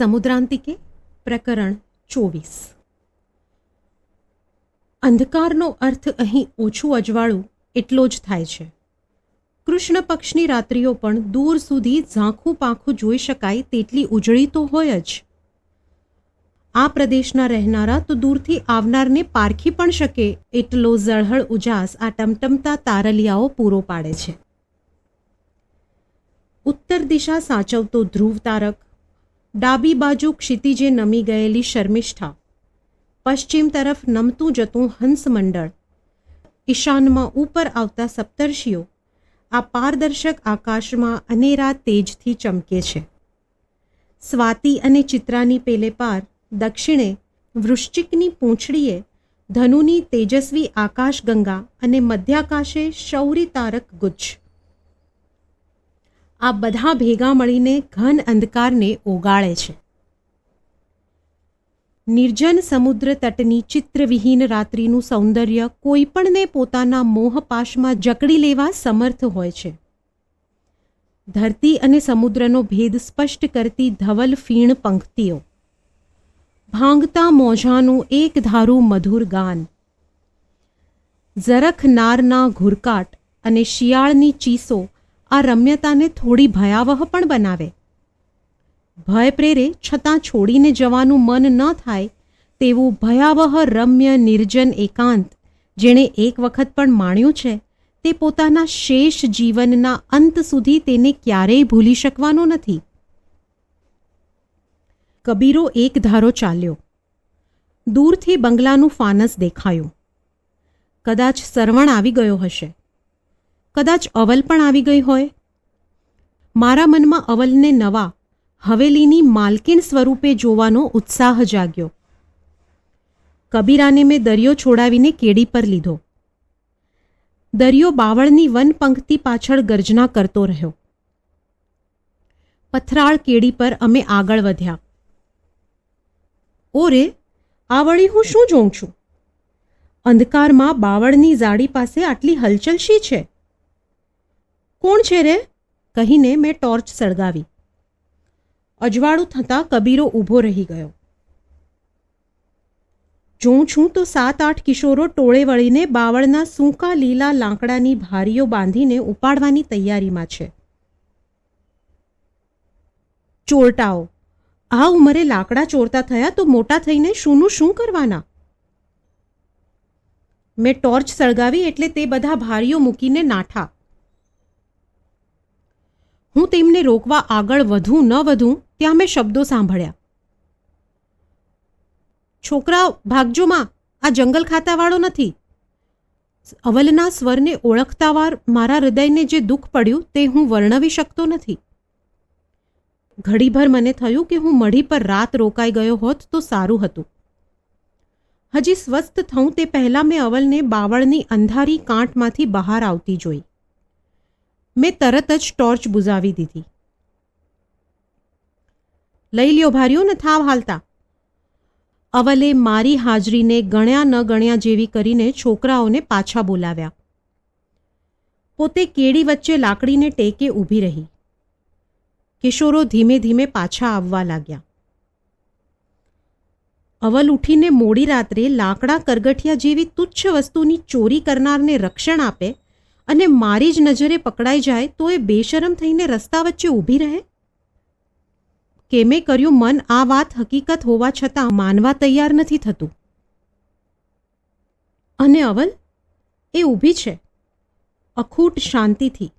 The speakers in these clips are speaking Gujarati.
સમુદ્રાંતિકે પ્રકરણ ચોવીસ. અંધકારનો અર્થ અહીં ઓછું અજવાળું એટલો જ થાય છે. કૃષ્ણ પક્ષની રાત્રિઓ પણ દૂર સુધી ઝાંખું પાંખું જોઈ શકાય તેટલી ઉજળી તો હોય જ. આ પ્રદેશના રહેનારા તો દૂરથી આવનારને પારખી પણ શકે એટલો ઝળહળ ઉજાસ આ ટમટમતા તારલિયાઓ પૂરો પાડે છે. ઉત્તર દિશા સાચવતો ધ્રુવ તારક ડાબી બાજુ ક્ષિતિજે નમી ગયેલી શર્મિષ્ઠા. પશ્ચિમ તરફ નમતું જતું હંસમંડળ ઈશાનમાં ઉપર આવતા સપ્તર્ષિઓ આ પારદર્શક આકાશમાં અનેરા તેજથી ચમકે છે. સ્વાતિ અને ચિત્રાની પેલે પાર દક્ષિણે વૃશ્ચિકની પૂંછડીએ ધનુની તેજસ્વી આકાશગંગા અને મધ્યાકાશે શૌરી તારક ગુચ્છ. આ બધા ભેગા મળીને ઘન અંધકારને ઓગાળે છે. નિર્જન સમુદ્ર તટની ચિત્રવિહીન રાત્રિનું સૌંદર્ય કોઈપણને પોતાના મોહપાશમાં જકડી લેવા સમર્થ હોય છે. ધરતી અને સમુદ્રનો ભેદ સ્પષ્ટ કરતી ધવલ ફીણ પંક્તિઓ. ભાંગતા મોજાનું એક ધારું મધુર ગાન. ઝરખનારના ઘુરકાટ અને શિયાળની ચીસો આ રમ્યતાને થોડી ભયાવહ પણ બનાવે. ભય પ્રેરે છતાં છોડીને જવાનું મન ન થાય તેવું ભયાવહ રમ્ય નિર્જન એકાંત, જેણે એક વખત પણ માણ્યું છે, તે પોતાના શેષ જીવનના અંત સુધી તેને ક્યારેય ભૂલી શકવાનો નથી. કબીરો એક ધારો ચાલ્યો. દૂરથી બંગલાનું ફાનસ દેખાયું. કદાચ સરવણ આવી ગયો હશે. કદાચ અવલ પણ આવી ગઈ હોય? મારા મનમાં અવલને નવા, હવેલીની માલકીન સ્વરૂપે જોવાનો ઉત્સાહ જાગ્યો. કબીરાને મેં દરિયો છોડાવીને કેડી પર લીધો. દરિયો બાવળની વનપંક્તિ પાછળ ગર્જના કરતો રહ્યો. પથરાળ કેડી પર અમે આગળ વધ્યા. ઓરે, આ વળી હું શું જોઉં છું? અંધકારમાં બાવળની જાડી પાસે આટલી હલચલ શી છે? કોણ છે રે? કહીને મેં ટોર્ચ સળગાવી. અજવાળું થતાં કબીરો ઊભો રહી ગયો. જોઉં છું તો સાત આઠ કિશોરો ટોળે વળીને બાવળના સૂકા લીલા લાકડાની ભારીઓ બાંધીને ઉપાડવાની તૈયારીમાં છે. ચોરટાઓ. આ ઉંમરે લાકડા ચોરતા થયા તો મોટા થઈને શુંનું શું કરવાના? મેં ટોર્ચ સળગાવી એટલે તે બધા ભારીઓ મૂકીને નાઠા. હું તેમને રોકવા આગળ વધું ન વધું ત્યાં મેં શબ્દો સાંભળ્યા. છોકરા ભાગજોમાં આ જંગલ ખાતાવાળો નથી. અવલના સ્વરને ઓળખતાવાર મારા હૃદયને જે દુઃખ પડ્યું તે હું વર્ણવી શકતો નથી. ઘડીભર મને થયું કે હું મઢી પર રાત રોકાઈ ગયો હોત તો સારું હતું. હજી સ્વસ્થ થઉં તે પહેલાં મેં અવલને બાવળની અંધારી કાંટમાંથી બહાર આવતી જોઈ. મેં તરત જ ટોર્ચ બુઝાવી દીધી. લઈ લ્યો ભાર્યો ને થાવ હાલતા. અવલે મારી હાજરીને ગણ્યા ન ગણ્યા જેવી કરીને છોકરાઓને પાછા બોલાવ્યા. પોતે કેડી વચ્ચે લાકડીને ટેકે ઊભી રહી. કિશોરો ધીમે ધીમે પાછા આવવા લાગ્યા. અવલ ઉઠીને મોડી રાત્રે લાકડા કરગઠિયા જેવી તુચ્છ વસ્તુની ચોરી કરનારને રક્ષણ આપે અને મારી જ નજરે પકડાઈ જાય તો એ બેશરમ થઈને રસ્તા વચ્ચે ઊભી રહે? કેમે કર્યું મન આ વાત હકીકત હોવા છતાં માનવા તૈયાર નથી થતું. અને અવલ, એ ઊભી છે, અખૂટ શાંતિથી.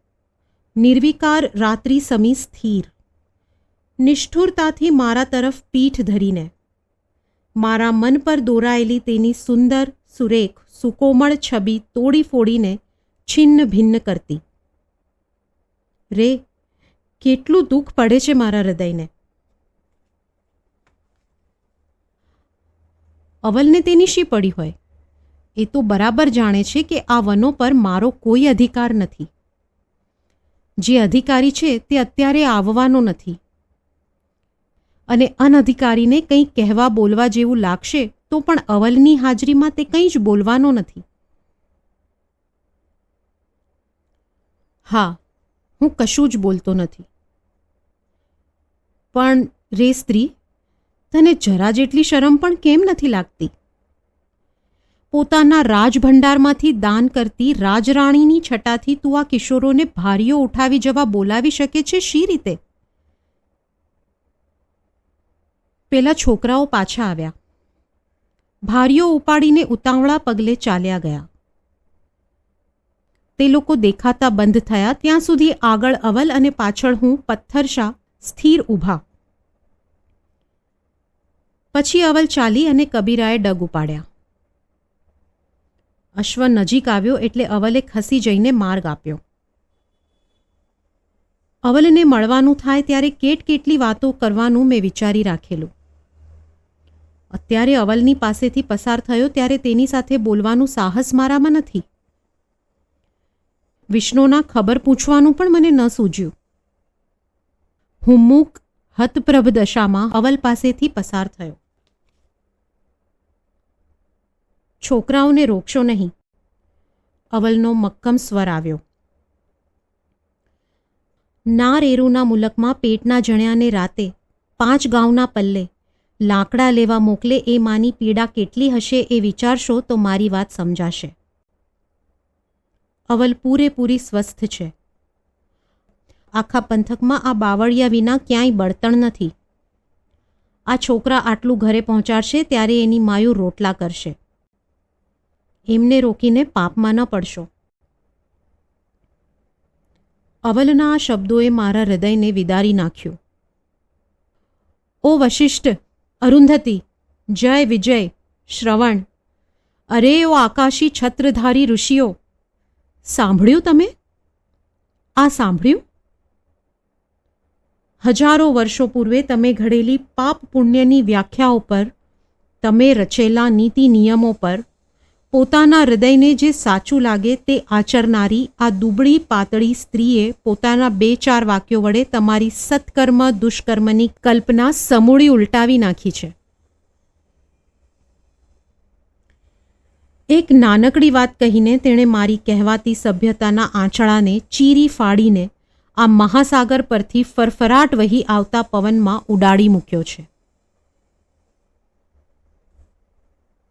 નિર્વિકાર રાત્રિ સમી સ્થિર. નિષ્ઠુરતાથી મારા તરફ પીઠ ધરીને. મારા મન પર દોરાયેલી તેની સુંદર, સુરેખ, સુકોમળ છબી તોડી ફોડીને છિન્ન ભિન્ન કરતી. રે, કેટલું દુઃખ પડે છે મારા હૃદયને. અવલને તેની શી પડી હોય? એ તો બરાબર જાણે છે કે આ વનો પર મારો કોઈ અધિકાર નથી. જે અધિકારી છે તે અત્યારે આવવાનો નથી. અને અનધિકારીને કંઈ કહેવા બોલવા જેવું લાગશે તો પણ અવલની હાજરીમાં તે કંઈ જ બોલવાનો નથી. હા, હું કશું જ બોલતો નથી. પણ રે સ્ત્રી, તને જરા જેટલી શરમ પણ કેમ નથી લાગતી? પોતાના રાજભંડારમાંથી દાન કરતી રાજરાણીની છટાથી તું આ કિશોરોને ભારીઓ ઉઠાવી જવા બોલાવી શકે છે શી રીતે? પેલા છોકરાઓ પાછા આવ્યા. ભારીઓ ઉપાડીને ઉતાવળા પગલે ચાલ્યા ગયા. તે લોકો દેખાતા બંધ થયા. ત્યાં સુધી આગળ અવલ અને પાછળ હું પથ્થરશા સ્થિર ઊભા. પછી અવલ ચાલી અને કબીરાએ ડગ ઉપાડ્યા. અશ્વ નજીક આવ્યો એટલે અવલે ખસી જઈને માર્ગ આપ્યો. અવલને મળવાનું થાય ત્યારે કેટ કેટલી વાતો કરવાનું મેં વિચારી રાખેલું. અત્યારે અવલની પાસેથી પસાર થયો ત્યારે તેની સાથે બોલવાનું સાહસ મારામાં નથી. વિષ્ણુના ખબર પૂછવાનું પણ મને ન સૂજ્યું. હું મૂક હતપ્રભ દશામાં અવલ પાસેથી પસાર થયો. છોકરાઓને રોકશો નહીં. અવલનો મક્કમ સ્વર આવ્યો. ના રેરુના મુલકમાં પેટના જણ્યાને રાતે પાંચ ગાઉના પલ્લે લાકડા લેવા મોકલે એ માની પીડા કેટલી હશે એ વિચારશો તો મારી વાત સમજાશે. અવલ પૂરેપૂરી સ્વસ્થ છે. આખા પંથકમાં આ બાવળિયા વિના ક્યાંય બળતણ નથી. આ છોકરા આટલું ઘરે પહોંચાડશે ત્યારે એની માયુ રોટલા કરશે. એમને રોકીને પાપમાં ન પડશો. અવલના આ શબ્દોએ મારા હૃદયને વિદારી નાખ્યું. ઓ વશિષ્ઠ, અરુંધતી, જય વિજય, શ્રવણ, અરે ઓ આકાશી છત્રધારી ઋષિઓ સાંભળ્યું તમે? આ સાંભળ્યું? હજારો વર્ષો પૂર્વે તમે ઘડેલી પાપ પુણ્યની વ્યાખ્યાઓ પર તમે રચેલા નીતિ નિયમો પર, પોતાના હૃદયને જે સાચું લાગે તે આચરનારી આ દુબળી પાતળી સ્ત્રીએ પોતાના બે ચાર વાક્યો વડે તમારી સત્કર્મ દુષ્કર્મની કલ્પના સમૂળી ઉલટાવી નાખી છે. એક નાનકડી વાત કહીને તેણે મારી કહેવાતી સભ્યતાના આંચળાને ચીરી ફાડીને આ મહાસાગર પરથી ફરફરાટ વહી આવતા પવનમાં ઉડાડી મૂક્યો છે.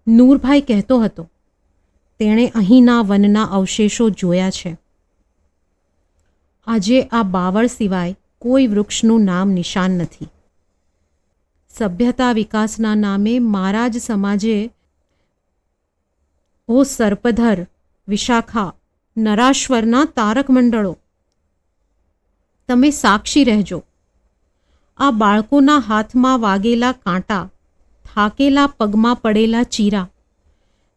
નૂરભાઈ કહેતો હતો, તેણે અહીંના વનના અવશેષો જોયા છે. આજે આ બાવળ સિવાય કોઈ વૃક્ષનું નામ નિશાન નથી. સભ્યતા વિકાસના નામે મારા જ સમાજે ઓ સર્પધર, વિશાખા, નરાશ્વરના તારક મંડળો, તમે સાક્ષી રહેજો. આ બાળકોના હાથમાં વાગેલા કાંટા, થાકેલા પગમાં પડેલા ચીરા,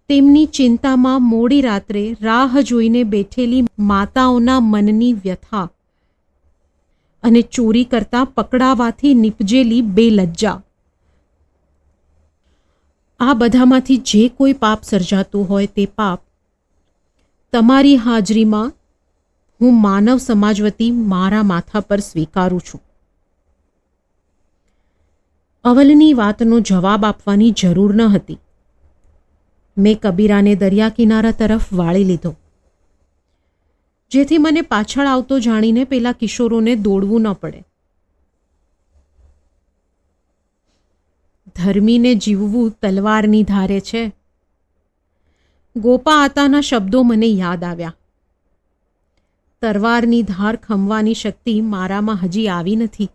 તેમની ચિંતામાં મોડી રાત્રે રાહ જોઈને બેઠેલી માતાઓના મનની વ્યથા અને ચોરી કરતા પકડાવાથી નીપજેલી બેલજ્જા. આ બધામાંથી જે કોઈ પાપ સર્જાતું હોય તે પાપ. તમારી હાજરીમાં હું માનવ સમાજ વતી મારા માથા પર સ્વીકારું છું. અવલની વાતનો જવાબ આપવાની જરૂર ન હતી. મેં કબીરાને દરિયા કિનારા તરફ વાળી લીધો. જેથી મને પાછળ આવતો જાણીને પેલા કિશોરોને દોડવું ન પડે. ધર્મીને જીવવું તલવારની ધારે છે? ગોપા આતાના શબ્દો મને યાદ આવ્યા. તરવારની ધાર ખમવાની શક્તિ મારામાં હજી આવી નથી.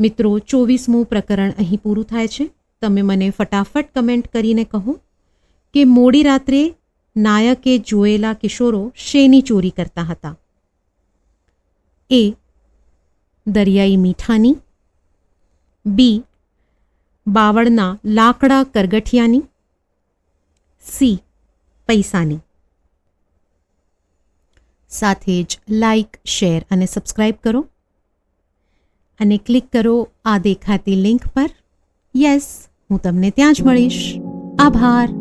મિત્રો, ચોવીસમું પ્રકરણ અહીં પૂરું થાય છે. તમે મને ફટાફટ કમેન્ટ કરીને કહો કે મોડી રાત્રે નાયકે જોયેલા કિશોરો શેની ચોરી કરતા હતા? એ દરિયાઈ મીઠાની બી. બાવળના લાકડા કરગઠિયાની. સી. પૈસાની. સાથે જ લાઈક શેર અને સબસ્ક્રાઇબ કરો. અને ક્લિક કરો આ દેખાતી લિંક પર. યસ હું તમને ત્યાં જ મળીશ. આભાર.